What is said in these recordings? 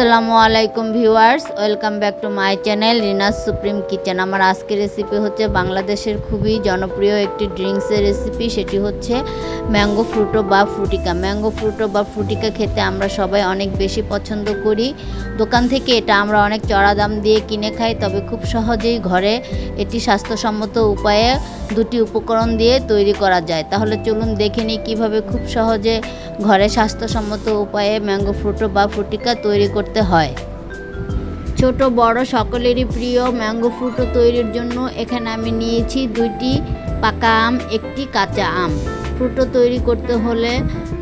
আসসালামু আলাইকুম viewers, welcome back to my channel Rina's supreme kitchen. আমার আজকের রেসিপি হচ্ছে বাংলাদেশের খুবই জনপ্রিয় একটি ড্রিঙ্কসের রেসিপি সেটি হচ্ছে ম্যাঙ্গো ফ্রুটো বা ফ্রুটিকা। ম্যাঙ্গো ফ্রুটো বা ফ্রুটিকা খেতে আমরা সবাই অনেক বেশি পছন্দ করি। দোকান থেকে এটা আমরা অনেক চড়া দাম দিয়ে কিনে খাই, তবে খুব সহজেই ঘরে এটি স্বাস্থ্যসম্মত উপায়ে দুটি উপকরণ দিয়ে তৈরি করা যায়। তাহলে চলুন দেখে নিই কীভাবে খুব সহজে ঘরে স্বাস্থ্যসম্মত উপায়ে ম্যাঙ্গো ফ্রুটো বা ফ্রুটিকা তৈরি করতে হয়। ছোট, বড় সকলেরই প্রিয় ম্যাঙ্গো ফ্রুটো তৈরির জন্য এখানে আমি নিয়েছি দুইটি পাকা আম, একটি কাঁচা আম। ফ্রুটো তৈরি করতে হলে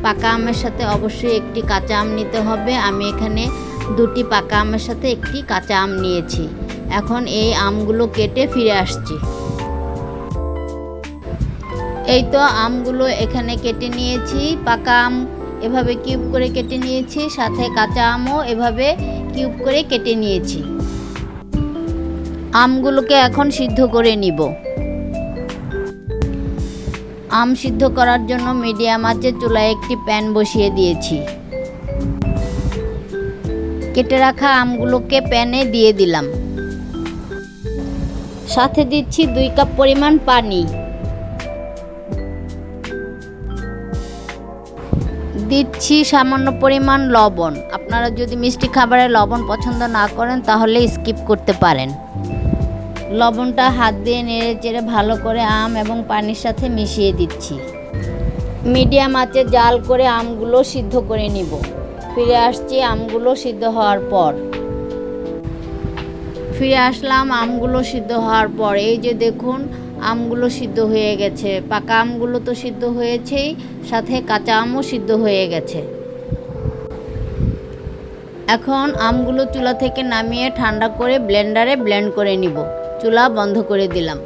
পাকা আমের সাথে অবশ্যই একটি কাঁচা আম নিতে হবে। আমি এখানে দুটি পাকা আমের সাথে একটি কাঁচা আম নিয়েছি। এখন এই আমগুলো কেটে ফিরে আসছি। এই তো আমগুলো এখানে কেটে নিয়েছি। পাকা আম এভাবে কিউব করে কেটে নিয়েছি, সাথে কাঁচা আমও এভাবে কিউব করে কেটে নিয়েছি। আমগুলোকে এখন সিদ্ধ করে নিব। আম সিদ্ধ করার জন্য মিডিয়াম আঁচে চুলায় একটি প্যান বসিয়ে দিয়েছি। কেটে রাখা আমগুলোকে প্যানে দিয়ে দিলাম। সাথে দিচ্ছি দুই কাপ পরিমাণ পানি। দিচ্ছি সামান্য পরিমাণ লবণ। আপনারা যদি মিষ্টি খাবারে লবণ পছন্দ না করেন, তাহলে স্কিপ করতে পারেন। লবণটা হাত দিয়ে নেড়ে চেড়ে ভালো করে আম এবং পানির সাথে মিশিয়ে দিচ্ছি। মিডিয়াম আঁচে জাল করে আমগুলো সিদ্ধ করে নিব। ফিরে আসছি আমগুলো সিদ্ধ হওয়ার পর। ফিরে আসলাম আমগুলো সিদ্ধ হওয়ার পর। এই যে দেখুন আমগুলো সিদ্ধ হয়ে গেছে। পাকা আমগুলো তো সিদ্ধ হয়েছেই, সাথে কাঁচা আমও সিদ্ধ হয়ে গেছে। এখন আমগুলো চুলা থেকে নামিয়ে ঠান্ডা করে ব্লেন্ডারে ব্লেন্ড করে নিব। চুলা বন্ধ করে দিলাম।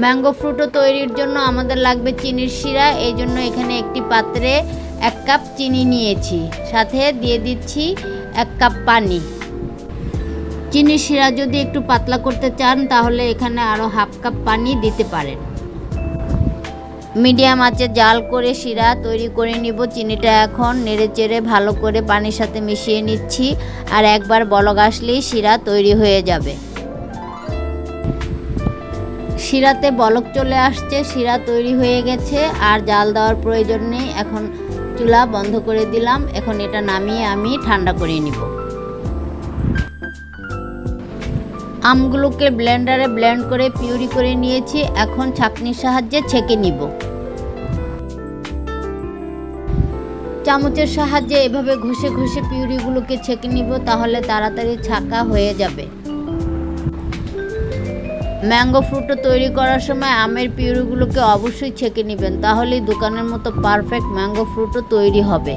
ম্যাঙ্গো ফ্রুটও তৈরির জন্য আমাদের লাগবে চিনির শিরা। এই জন্য এখানে একটি পাত্রে এক কাপ চিনি নিয়েছি। সাথে দিয়ে দিচ্ছি এক কাপ পানি। চিনির শিরা যদি একটু পাতলা করতে চান, তাহলে এখানে আরও হাফ কাপ পানি দিতে পারেন। মিডিয়াম আঁচে জাল করে শিরা তৈরি করে নিব। চিনিটা এখন নেড়ে চেড়ে ভালো করে পানির সাথে মিশিয়ে নিচ্ছি আর একবার বলক আসলেই শিরা তৈরি হয়ে যাবে। শিরাতে বলক চলে আসছে, শিরা তৈরি হয়ে গেছে আর জাল দেওয়ার প্রয়োজন নেই। এখন চুলা বন্ধ করে দিলাম। এখন এটা নামিয়ে আমি ঠান্ডা করে নিব। আমগুলোকে ব্লেন্ডারে ব্লেন্ড করে পিউরি করে নিয়েছি, এখন ছাঁকনির সাহায্যে ছেঁকে নিব। চামচের সাহায্যে এভাবে ঘষে ঘষে পিউরিগুলোকে ছেঁকে নিব, তাহলে তাড়াতাড়ি ছাকা হয়ে যাবে। ম্যাঙ্গো ফ্রুটও তৈরি করার সময় আমের পিউরিগুলোকে অবশ্যই ছেঁকে নেবেন, তাহলেই দোকানের মতো পারফেক্ট ম্যাঙ্গো ফ্রুটও তৈরি হবে।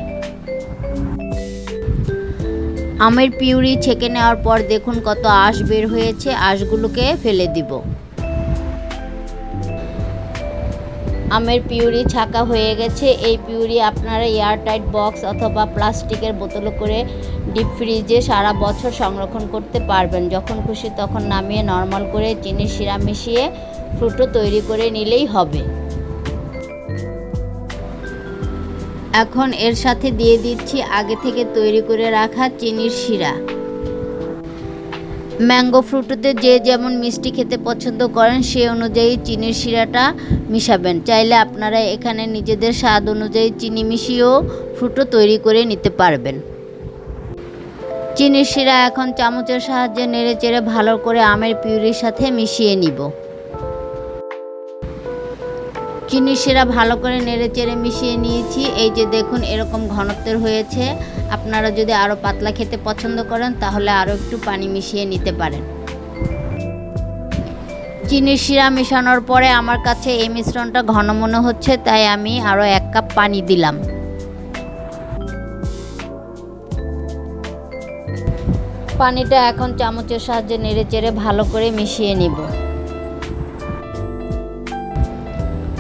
আমের পিউরি ছেঁকে নেওয়ার পর দেখুন কত আঁশ বের হয়েছে, আঁশগুলোকে ফেলে দিব। আমের পিউরি ছাকা হয়ে গেছে। এই পিউরি আপনারা এয়ারটাইট বক্স অথবা প্লাস্টিকের বোতলে করে ডিপ ফ্রিজে সারা বছর সংরক্ষণ করতে পারবেন। যখন খুশি তখন নামিয়ে নর্মাল করে চিনির শিরা মিশিয়ে ফ্রুটো তৈরি করে নিলেই হবে। এখন এর সাথে দিয়ে দিচ্ছি আগে থেকে তৈরি করে রাখা চিনির শিরা। ম্যাঙ্গো ফ্রুটোতে যে যেমন মিষ্টি খেতে পছন্দ করেন, সে অনুযায়ী চিনির শিরাটা মিশাবেন। চাইলে আপনারা এখানে নিজেদের স্বাদ অনুযায়ী চিনি মিশিয়েও ফ্রুটো তৈরি করে নিতে পারবেন। চিনির শিরা এখন চামচের সাহায্যে নেড়ে চেড়ে ভালো করে আমের পিউরির সাথে মিশিয়ে নিব। চিনি শিরা ভালো করে নেড়ে চেড়ে মিশিয়ে নিয়েছি। এই যে দেখুন, এরকম ঘনত্বের হয়েছে। আপনারা যদি আরও পাতলা খেতে পছন্দ করেন, তাহলে আরও একটু পানি মিশিয়ে নিতে পারেন। চিনির শিরা মেশানোর পরে আমার কাছে এই মিশ্রণটা ঘন মনে হচ্ছে, তাই আমি আরও এক কাপ পানি দিলাম। পানিটা এখন চামচের সাহায্যে নেড়ে চেড়ে ভালো করে মিশিয়ে নিব।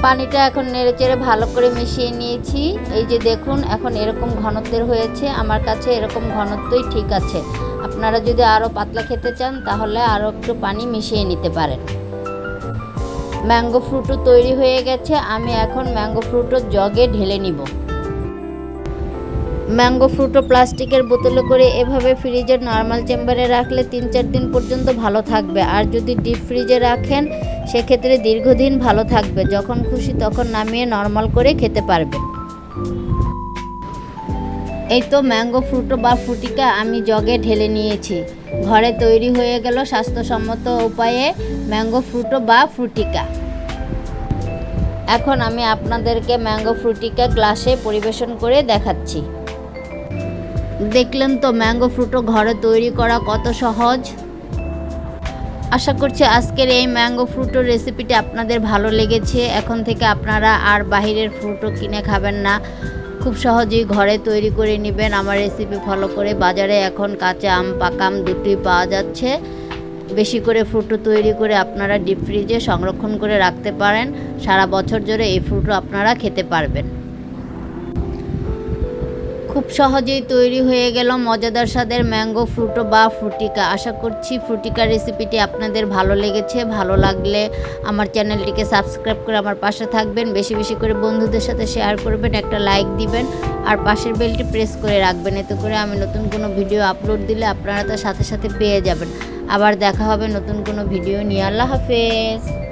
পানিটা এখন নেড়েচেড়ে ভালো করে মিশিয়ে নিয়েছি। এই যে দেখুন, এখন এরকম ঘনত্বের হয়েছে। আমার কাছে এরকম ঘনত্বই ঠিক আছে। আপনারা যদি আরও পাতলা খেতে চান, তাহলে আরও একটু পানি মিশিয়ে নিতে পারেন। ম্যাঙ্গো ফ্রুটও তৈরি হয়ে গেছে। আমি এখন ম্যাঙ্গো ফ্রুটও জগে ঢেলে নিব। ম্যাঙ্গো ফ্রুটও প্লাস্টিকের বোতলে করে এভাবে ফ্রিজের নর্মাল চেম্বারে রাখলে তিন চার দিন পর্যন্ত ভালো থাকবে। আর যদি ডিপ ফ্রিজে রাখেন, সেক্ষেত্রে দীর্ঘদিন ভালো থাকবে। যখন খুশি তখন নামিয়ে নর্মাল করে খেতে পারবেন। এই তো ম্যাঙ্গো ফ্রুটো বা ফ্রুটিকা আমি জগে ঢেলে নিয়েছি। ঘরে তৈরি হয়ে গেল স্বাস্থ্যসম্মত উপায়ে ম্যাঙ্গো ফ্রুটো বা ফ্রুটিকা। এখন আমি আপনাদেরকে ম্যাঙ্গো ফ্রুটিকা গ্লাসে পরিবেশন করে দেখাচ্ছি। দেখলেন তো ম্যাঙ্গো ফ্রুটও ঘরে তৈরি করা কত সহজ? আশা করছি আজকের এই ম্যাঙ্গো ফ্রুটোর রেসিপিটি আপনাদের ভালো লেগেছে। এখন থেকে আপনারা আর বাহিরের ফ্রুটো কিনে খাবেন না। খুব সহজেই ঘরে তৈরি করে নেবেন। আমার রেসিপি ফলো করে বাজারে এখন কাঁচা আম পাকাম দুটোই পাওয়া যাচ্ছে। বেশি করে ফ্রুটো তৈরি করে আপনারা ডিপ ফ্রিজে সংরক্ষণ করে রাখতে পারেন। সারা বছর জুড়ে এই ফ্রুটো আপনারা খেতে পারবেন। খুব সহজেই তৈরি হয়ে গেল মজাদার স্বাদের ম্যাঙ্গো ফ্রুটো বা ফ্রুটিকা। আশা করছি ফ্রুটিকা রেসিপিটি আপনাদের ভালো লেগেছে, ভালো লাগলে আমার চ্যানেলটিকে সাবস্ক্রাইব করে আমার পাশে থাকবেন, বেশি বেশি করে বন্ধুদের সাথে শেয়ার করবেন, একটা লাইক দিবেন, আর পাশের বেলটি প্রেস করে রাখবেন, এতে করে আমি নতুন কোনো ভিডিও আপলোড দিলে আপনারা তার সাথে সাথে পেয়ে যাবেন। আবার দেখা হবে নতুন কোনো ভিডিও নিয়ে। আল্লাহ হাফেজ।